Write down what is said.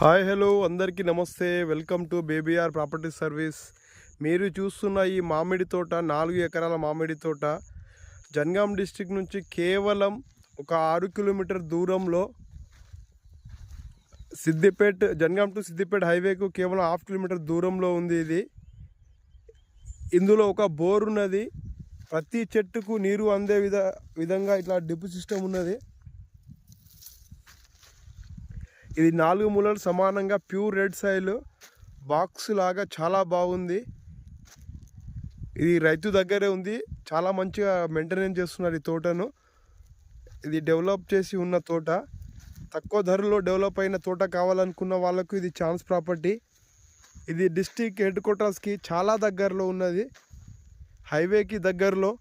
Hi hello అందరికీ నమస్తే. Welcome to BBR property service. మీరు చూస్తున్న ఈ మామిడి తోట నాలుగు ఎకరాల మామిడి తోట జన్గాం డిస్టిక్ నుంచి కేవలం ఒక ఆరు కిలోమీటర్ దూరంలో సిద్దిపేట్ జన్గాం టు సిద్దిపేట్ హైవేకు కేవలం హాఫ్ కిలోమీటర్ దూరంలో ఉంది ఇది. ఇందులో ఒక బోర్ ఉన్నది. ప్రతి చెట్టుకు నీరు అందే విధ విధంగా ఇట్లా డిప్ సిస్టమ్ ఉన్నది. ఇది నాలుగు మూలలు సమానంగా ప్యూర్ రెడ్ సాయిల్ బాక్స్ లాగా చాలా బాగుంది. ఇది రైతు దగ్గరే ఉంది. చాలా మంచిగా మెయింటెనెన్స్ చేస్తున్నారు ఈ తోటను. ఇది డెవలప్ చేసి ఉన్న తోట. తక్కువ ధరలో డెవలప్ అయిన తోట కావాలనుకున్న వాళ్ళకు ఇది ఛాన్స్ ప్రాపర్టీ. ఇది డిస్టిక్ హెడ్ క్వార్టర్స్కి చాలా దగ్గరలో ఉన్నది. హైవేకి దగ్గరలో.